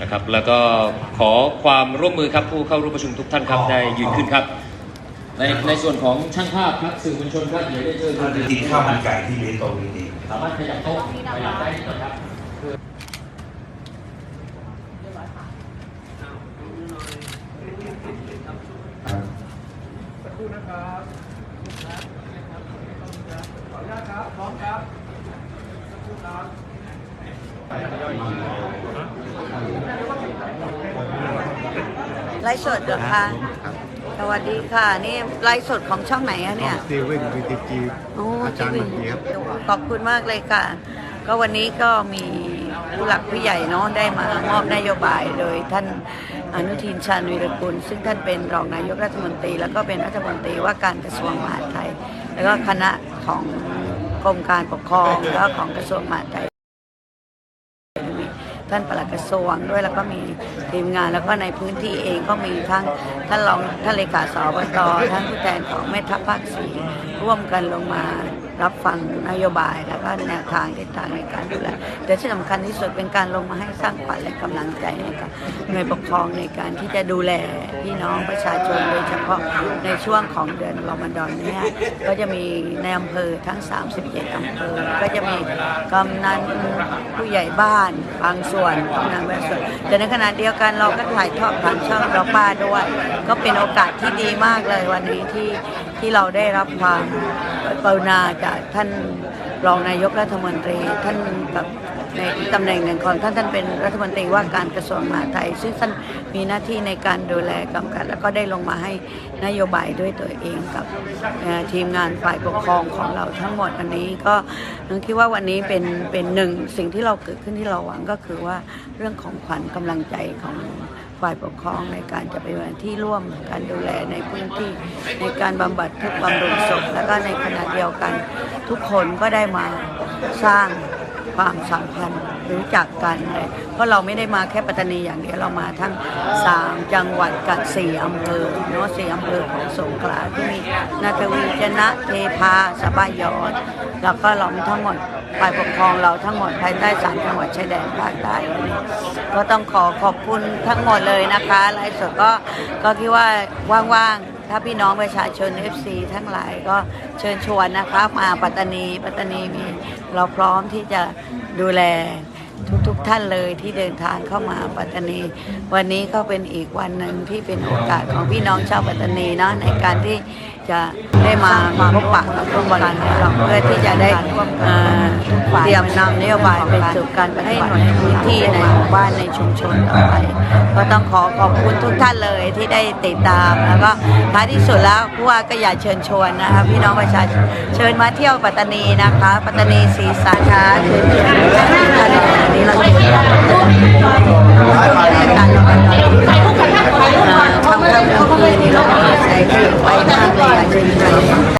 นะครับแล้วก็ขอความร่วมมือครับผู้เข้าร่วมประชุมทุกท่านครับได้ยืนขึ้นครับ ในในส่วนของช่างภาพครับสื่อมวลชนครับเดี๋ยวได้เจอถ้าจะกินข้าวมันไก่ที่เลี้ยงตรงนี้เองสามารถขยับโต๊ะไปหลังได้นะครับ ไลฟ์สดเหรอคะสวัสดีค่ะ นี่ไลฟ์สดของช่องไหนอะเนี่ย ซีเว่นวีทีจีโอ้อาจารย์ทีเมื่อกี้ครับขอบคุณมากเลยค่ะ ก็วันนี้ก็มีผู้หลักผู้ใหญ่เนาะได้มามอบนโยบายโดยท่านอนุทินชาญวีรกุล ซึ่งท่านเป็นรองนายกรัฐมนตรี แล้วก็เป็นรัฐมนตรีว่าการกระทรวงมหาดไทย แล้วก็คณะของกรมการปกครองแล้วก็ของกระทรวงมหาดไทยมี ท่านปลัดกระทรวงด้วยแล้วก็มีทีมงานแล้วก็ในพื้นที่เองก็มีทั้งท่านรองท่านเลขาสอบตท่านผู้แทนของแม่ทัพภาคสี ร่วมกันลงมารับฟังนโยบายแล้วก็แนวทางทิศทางในการดูแลแต่ที่สำคัญที่สุดเป็นการลงมาให้สร้างขวัญและกำลังใจในการหน่วยปกครองในการที่จะดูแลพี่น้องประชาชนโดยเฉพาะในช่วงของเดือนรอมฎอนเนี้ยก็จะมีในอำเภอทั้ง 37อำเภอก็จะมีกำนันผู้ใหญ่บ้านบางส่วนกำนันบางส่วนแต่ในขณะเดียวกันเราก็ถ่ายทอดผ่านช่องเราป้าด้วย ก็เป็นโอกาสที่ดีมากเลยวันนี้ที่ที่เราได้รับความกรุณาจากท่านรองนายกรัฐมนตรีท่านกับในอีกตำแหน่งหนึ่งของท่านท่านเป็นรัฐมนตรีว่าการกระทรวงมหาดไทย ซึ่งท่านมีหน้าที่ในการดูแลกำกับ แล้วก็ได้ลงมาให้นโยบายด้วยตัวเองกับทีมงานฝ่ายปกครองของเราทั้งหมดอันนี้ก็นึกคิดว่าวันนี้เป็นเป็นหนึ่งสิ่งที่เราเกิดขึ้นที่เราหวังก็คือว่าเรื่องของขวัญกำลังใจของ ฝ่ายปกครองในการจะเป็นวันที่ร่วมการดูแลในพื้นที่ในการบำบัดทุกข์บำรุงสุขแล้วก็ในขณะเดียวกัน ทุกคนก็ได้มาสร้าง ความสัมพันธ์รู้จักกันเลยเพราะเราไม่ได้มาแค่ปัตตานีอย่างเดียวเรามาทั้งสามจังหวัดกับสี่อำเภอเนาะสี่อำเภอของสงขลาที่มีนาทวีชนะเทพาสบายอนแล้วก็เรามีทั้งหมดฝ่ายปกครองเราทั้งหมดภายใต้สามจังหวัดชายแดนภาคใต้ก็ต้องขอขอบคุณทั้งหมดเลยนะคะไลฟ์สดก็ก็คิดว่าว่างๆ ถ้าพี่น้องประชาชน FC ทั้งหลายก็เชิญชวนนะคะมาปัตตานี ปัตตานีมีเราพร้อมที่จะดูแลทุกๆทท่านเลยที่เดินทางเข้ามาปัตตานี วันนี้ก็เป็นอีกวันหนึ่งที่เป็นโอกาสของพี่น้องชาวปัตตานีเนาะในการที่ จะได้มาพบปะกับผู้บริหารเราเพื่อที่จะได้เอ่อเตรียมนำนโยบายไปสู่การปฏิบัติในพื้นที่ในหมู่บ้านในชุมชนต่อไปก็ต้องขอขอบคุณทุกท่านเลยที่ได้ติดตามแล้วก็ท้ายที่สุดแล้วผู้ว่าก็อยากเชิญชวนนะคะพี่น้องประชาชนเชิญมาเที่ยวปัตตานีนะคะ ปัตตานีศรีสาชาเชิญชวนทุกท่านในวันนี้เราจะมีการล